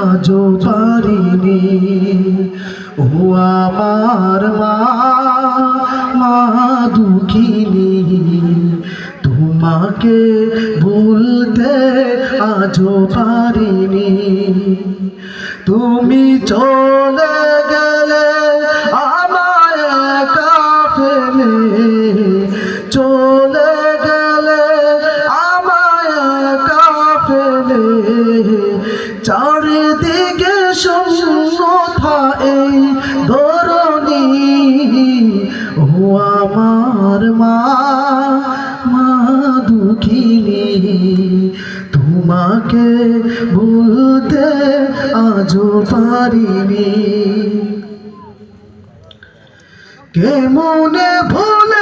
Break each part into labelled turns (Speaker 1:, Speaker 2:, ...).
Speaker 1: আজও পারিনি। ও আমার মা মা দুঃখিনী তোমাকে ভুলতে আজও পারিনি। তুমি চলে চারিদিকে শূন্যতা এই ধরণী। ও আমার মা মা দুঃখিনী, তোমাকে ভুলতে আজও পারিনি। কেমনে ভুলে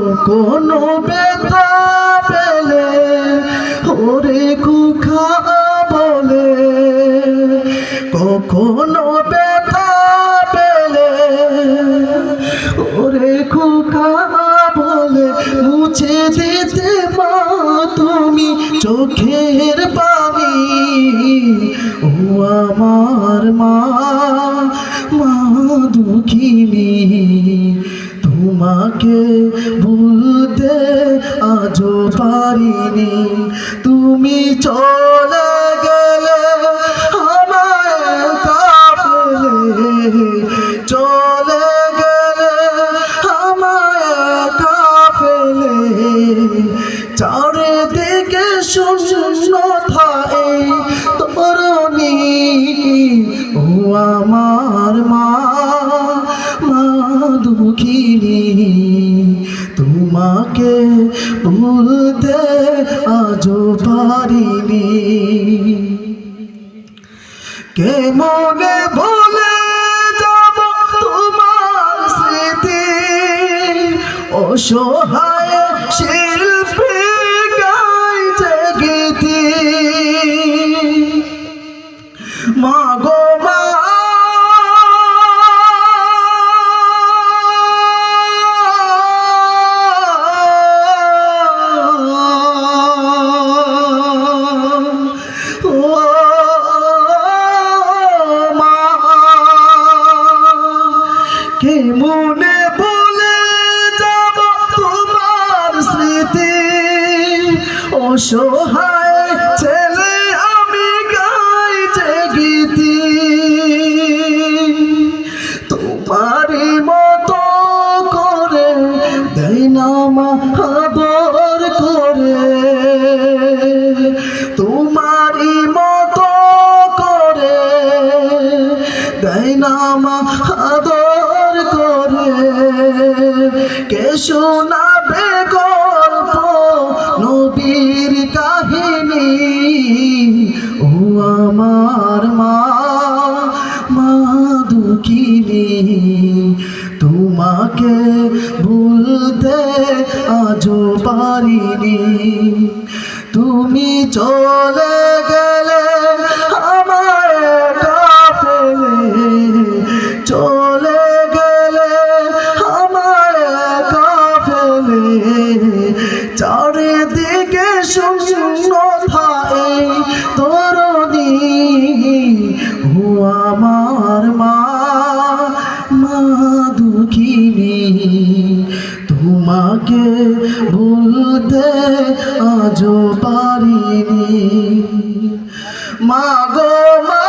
Speaker 1: কখনো ব্যথা পেলে, ওরে কুখা বলে। কখনো ব্যথা পেলে, ওরে কুখা বলে। মুছে দিতে মা, তুমি চোখের পানি। ও আমার মা মা দুঃখিনী। তোমাকে ভুলতে আজও পারিনি। তুমি চলে গেলে আমায় একা ফেলে চলে গেলে আমায় একা ফেলে চারিদিকে শূন্যতা এই তরণী, ও আমার মা। দুঃখিনী তোমাকে ভুলতে আজও পারিনি। কে মনে বলে যাব তোমার স্মৃতি? অসহায় শিল্পী অসহায় ছেলে আমি গাই যে গীতি। তোমারই মতো করে দেয় না মা আদর করে। তোমারই মতো করে দেয় না মা আদর করে। কে শোনাবে গল্প তোমাকে ভুলতে আজও পারিনি। তুমি চলে ভুলতে আজও পারিনি। মা গো মা